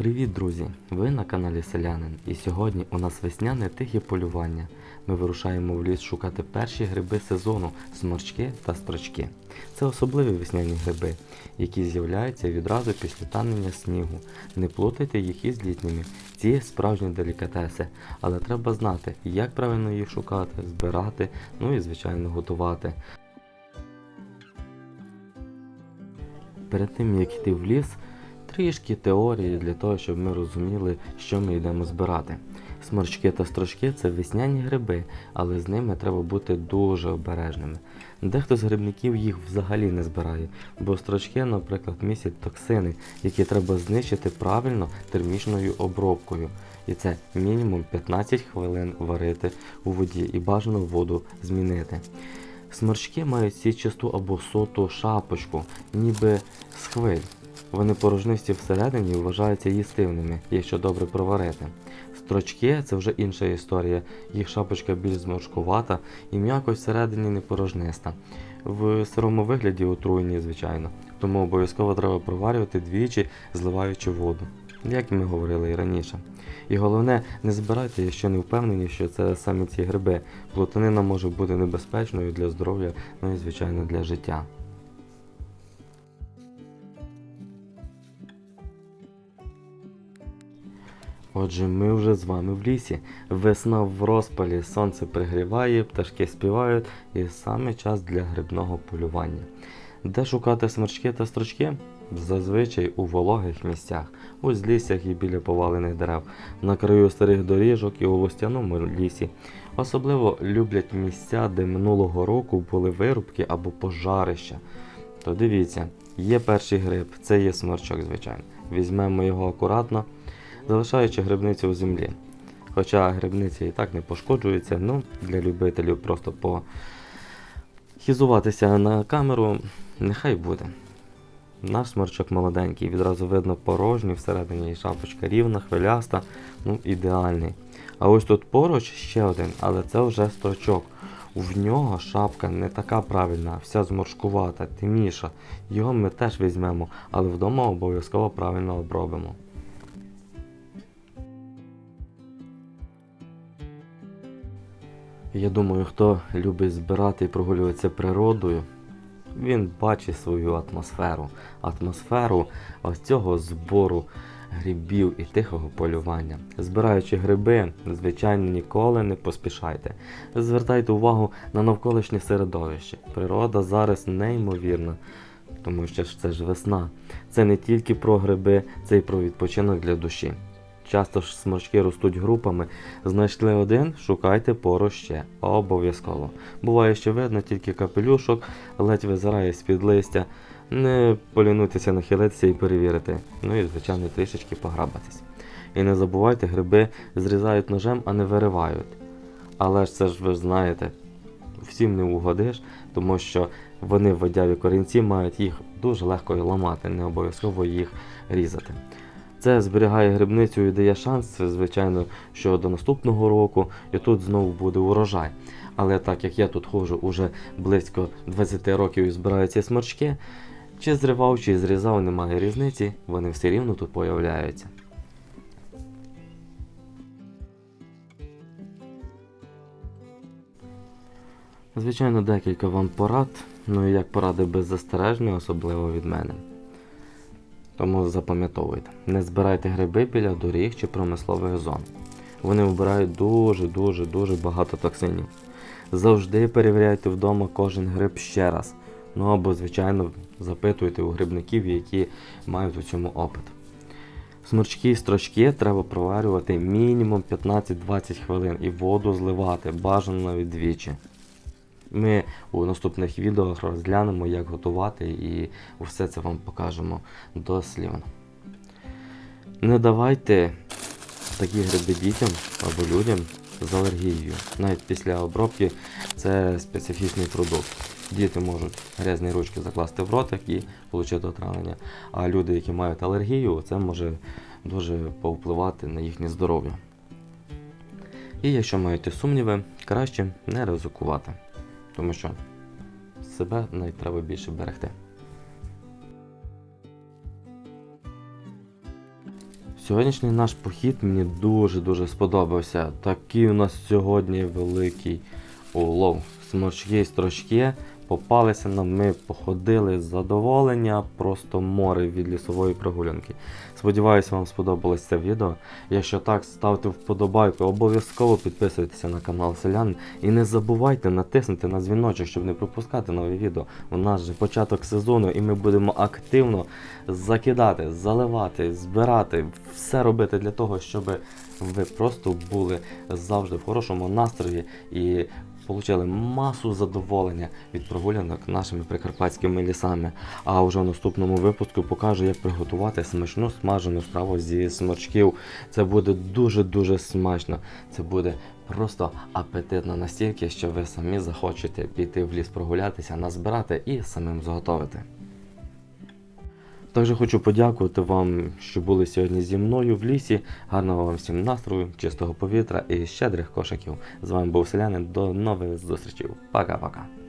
Привіт, друзі! Ви на каналі Селянин, і сьогодні у нас весняне тихе полювання. Ми вирушаємо в ліс шукати перші гриби сезону сморчки та строчки. Це особливі весняні гриби, які з'являються відразу після танення снігу. Не плутайте їх із літніми. Ці справжні делікатеси, але треба знати, як правильно їх шукати, збирати, ну і звичайно готувати. Перед тим як йти в ліс, трішки теорії для того, щоб ми розуміли, що ми йдемо збирати. Сморчки та строчки це весняні гриби, але з ними треба бути дуже обережними. Дехто з грибників їх взагалі не збирає, бо строчки, наприклад, містять токсини, які треба знищити правильно термічною обробкою. І це мінімум 15 хвилин варити у воді і бажано воду змінити. Сморчки мають січасту або соту шапочку, ніби з хвиль. Вони порожнисті всередині і вважаються їстивними, якщо добре проварити. Строчки це вже інша історія. Їх шапочка більш зморшкувата і м'якоть всередині не порожниста. В сирому вигляді отруєні, звичайно, тому обов'язково треба проварювати двічі, зливаючи воду, як ми говорили і раніше. І головне, не збирайте, якщо не впевнені, що це саме ці гриби. Плутанина може бути небезпечною для здоров'я, ну і звичайно для життя. Отже, ми вже з вами в лісі. Весна в розпалі, сонце пригріває, пташки співають, і саме час для грибного полювання. Де шукати смерчки та строчки? Зазвичай у вологих місцях, у узліссях і біля повалених дерев, на краю старих доріжок і у лустяному лісі. Особливо люблять місця, де минулого року були вирубки або пожарища. То дивіться, є перший гриб, це є сморчок, звичайно. Візьмемо його акуратно, залишаючи грибницю у землі. Хоча грибниці і так не пошкоджуються, ну для любителів просто похізуватися на камеру, нехай буде. Наш сморчок молоденький, відразу видно порожній, всередині і шапочка рівна, хвиляста, ну ідеальний. А ось тут поруч ще один, але це вже строчок. В нього шапка не така правильна, вся зморшкувата, темніша. Його ми теж візьмемо, але вдома обов'язково правильно обробимо. Я думаю, хто любить збирати і прогулюватися природою, він бачить свою атмосферу. Атмосферу ось цього збору грибів і тихого полювання. Збираючи гриби, звичайно, ніколи не поспішайте. Звертайте увагу на навколишнє середовище. Природа зараз неймовірна, тому що це ж весна. Це не тільки про гриби, це й про відпочинок для душі. Часто ж сморчки ростуть групами. Знайшли один, шукайте поруч ще. Обов'язково. Буває, що видно тільки капелюшок, ледь визирає з-під листя. Не полінуйтеся нахилитися і перевірити. Ну і, звичайно, трішечки пограбатись. І не забувайте, гриби зрізають ножем, а не виривають. Але ж це ж ви знаєте, всім не угодиш, тому що вони в водяві корінці мають їх дуже легко і ламати, не обов'язково їх різати. Це зберігає грибницю і дає шанс, звичайно, що до наступного року і тут знову буде урожай. Але так як я тут ходжу уже близько 20 років і збираю ці сморчки, чи зривав, чи зрізав, немає різниці, вони все рівно тут появляються. Звичайно, декілька вам порад, ну і як поради беззастережні, особливо від мене. Тому запам'ятовуйте, не збирайте гриби біля доріг чи промислових зон. Вони вбирають дуже-дуже дуже багато токсинів. Завжди перевіряйте вдома кожен гриб ще раз. Ну або, звичайно, запитуйте у грибників, які мають у цьому опит. Сморчки і строчки треба проварювати мінімум 15-20 хвилин і воду зливати, бажано навіть двічі. Ми у наступних відео розглянемо, як готувати і все це вам покажемо дослівно. Не давайте такі гриби дітям або людям з алергією. Навіть після обробки це специфічний продукт. Діти можуть грязні ручки закласти в ротик і отримати отравлення. А люди, які мають алергію, це може дуже повпливати на їхнє здоров'я. І якщо маєте сумніви, краще не ризикувати тому що себе навіть треба більше берегти. Сьогоднішній наш похід мені дуже-дуже сподобався. Такий у нас сьогодні великий улов. Сморчки і строчки попалися нам, ми походили з задоволення, просто море від лісової прогулянки. Сподіваюсь, вам сподобалось це відео. Якщо так, ставте вподобайку, обов'язково підписуйтеся на канал Селян і не забувайте натиснути на дзвіночок, щоб не пропускати нові відео. У нас же початок сезону і ми будемо активно закидати, заливати, збирати, все робити для того, щоб ви просто були завжди в хорошому настрої і отримали масу задоволення від прогулянок нашими прикарпатськими лісами. А вже в наступному випуску покажу, як приготувати смачну смажену страву зі сморчків. Це буде дуже-дуже смачно. Це буде просто апетитно настільки, що ви самі захочете піти в ліс прогулятися, назбирати і самим зготовити. Також хочу подякувати вам, що були сьогодні зі мною в лісі. Гарного вам всім настрою, чистого повітря і щедрих кошиків. З вами був селянин. До нових зустрічей. Пока-пока.